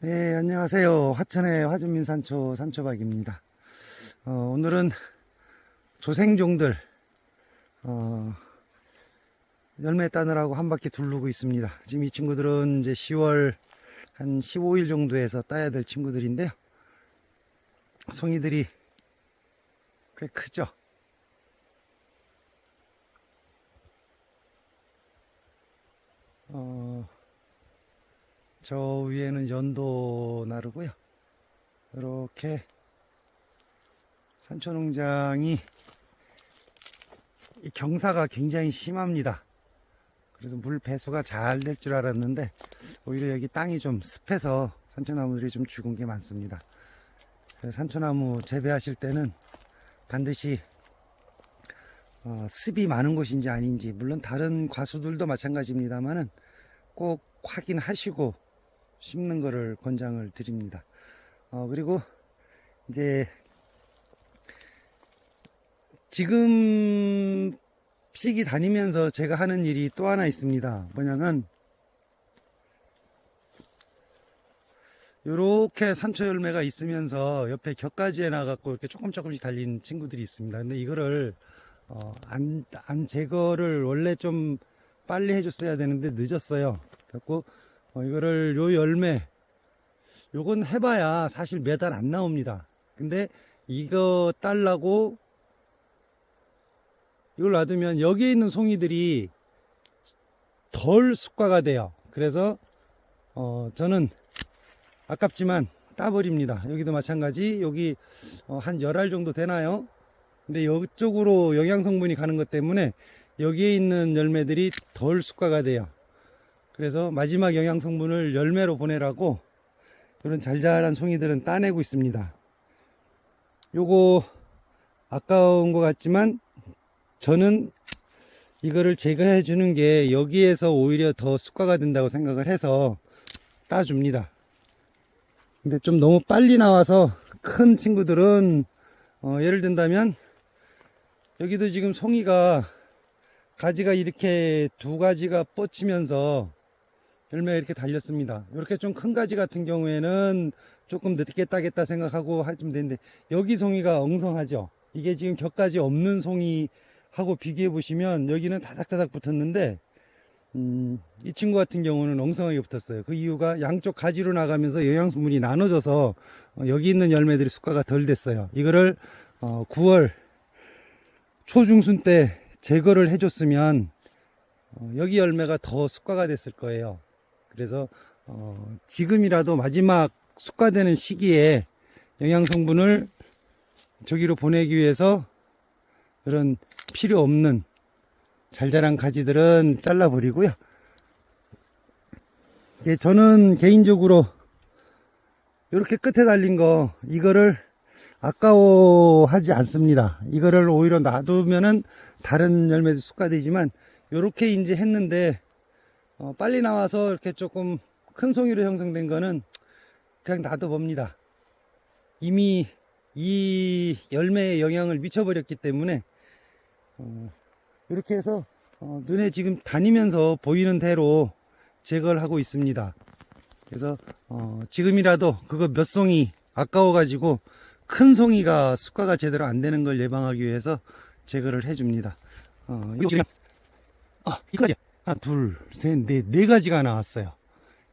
네, 안녕하세요. 화천의 화준민 산초 산초박입니다. 어, 오늘은 조생종들, 어, 열매 따느라고 한 바퀴 두르고 있습니다. 지금 이 친구들은 이제 10월 한 15일 정도에서 따야 될 친구들인데요. 송이들이 꽤 크죠? 어, 저 위에는 연도 나르고요. 이렇게 산초농장이 이 경사가 굉장히 심합니다. 그래서 물 배수가 잘 될 줄 알았는데 오히려 여기 땅이 좀 습해서 산초나무들이 좀 죽은 게 많습니다. 산초나무 재배하실 때는 반드시 어, 습이 많은 곳인지 아닌지 물론 다른 과수들도 마찬가지입니다만은 꼭 확인하시고 심는 거를 권장을 드립니다. 어, 그리고 이제 지금 시기 다니면서 제가 하는 일이 또 하나 있습니다. 뭐냐면 요렇게 산초 열매가 있으면서 옆에 격가지에 나갖고 이렇게 조금 조금씩 달린 친구들이 있습니다. 근데 이거를 어, 안, 안 제거를 원래 좀 빨리 해줬어야 되는데 늦었어요. 그래갖고 어, 이거를 요 열매 요건 해봐야 사실 매달 안 나옵니다. 근데 이거 딸라고 이걸 놔두면 여기에 있는 송이들이 덜 숙과가 돼요. 그래서 어, 저는 아깝지만 따버립니다. 여기도 마찬가지 여기 어, 한 열 알 정도 되나요? 근데 이쪽으로 영양 성분이 가는 것 때문에 여기에 있는 열매들이 덜 숙과가 돼요. 그래서 마지막 영양 성분을 열매로 보내라고 그런 잘잘한 송이들은 따내고 있습니다. 요거 아까운 것 같지만 저는 이거를 제거해 주는 게 여기에서 오히려 더 숙과가 된다고 생각을 해서 따줍니다. 근데 좀 너무 빨리 나와서 큰 친구들은 어, 예를 든다면 여기도 지금 송이가 가지가 이렇게 두 가지가 뻗치면서 열매가 이렇게 달렸습니다. 이렇게 좀 큰 가지 같은 경우에는 조금 늦게 따겠다 생각하고 하시면 되는데 여기 송이가 엉성하죠. 이게 지금 격가지 없는 송이하고 비교해 보시면 여기는 다닥다닥 붙었는데 음, 이 친구 같은 경우는 엉성하게 붙었어요. 그 이유가 양쪽 가지로 나가면서 영양소분이 나눠져서 어, 여기 있는 열매들이 숙과가 덜 됐어요. 이거를 어, 9월 초중순 때 제거를 해줬으면 어, 여기 열매가 더 숙과가 됐을 거예요. 그래서 어, 지금이라도 마지막 숙과되는 시기에 영양 성분을 저기로 보내기 위해서 그런 필요 없는 잘 자란 가지들은 잘라버리고요. 예, 저는 개인적으로 이렇게 끝에 달린 거 이거를 아까워하지 않습니다. 이거를 오히려 놔두면은 다른 열매도 숙과되지만 이렇게 이제 했는데 어, 빨리 나와서 이렇게 조금 큰 송이로 형성된 거는 그냥 놔둬봅니다. 이미 이 열매에 영향을 미쳐버렸기 때문에 어, 이렇게 해서 어, 눈에 지금 다니면서 보이는 대로 제거를 하고 있습니다. 그래서 어, 지금이라도 그거 몇 송이 아까워 가지고 큰 송이가 숙과가 제대로 안 되는 걸 예방하기 위해서 제거를 해줍니다. 어, 이거 지금 아, 이거지. 하나, 둘, 셋, 넷, 네 가지가 나왔어요.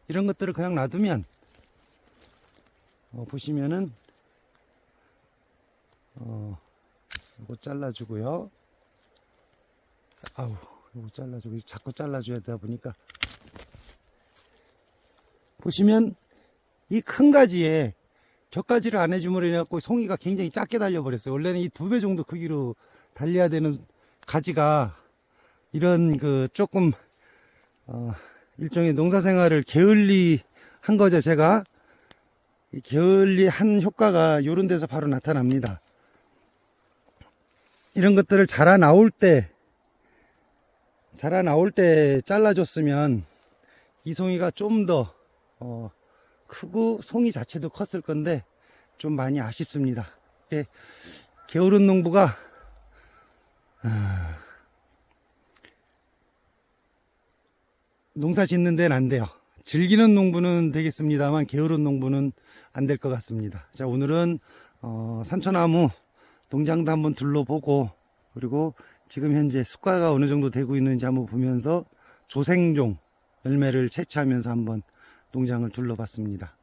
이런 것들을 그냥 놔두면 어, 보시면은 어, 이거 잘라주고요. 아우, 이거 잘라주고 자꾸 잘라줘야 되다 보니까 보시면 이 큰 가지에 격가지를 안 해줌으로 인해갖고 송이가 굉장히 작게 달려버렸어요. 원래는 이 두 배 정도 크기로 달려야 되는 가지가 이런 그 조금 어, 일종의 농사 생활을 게을리 한 거죠. 제가 이 게을리 한 효과가 이런 데서 바로 나타납니다. 이런 것들을 자라 나올 때 자라 나올 때 잘라줬으면 이 송이가 좀더 어, 크고 송이 자체도 컸을 건데 좀 많이 아쉽습니다. 예, 게으른 농부가 아, 농사 짓는 데는 안 돼요. 즐기는 농부는 되겠습니다만 게으른 농부는 안 될 것 같습니다. 자 오늘은 어, 산초나무 농장도 한번 둘러보고 그리고 지금 현재 수가가 어느 정도 되고 있는지 한번 보면서 조생종 열매를 채취하면서 한번 농장을 둘러봤습니다.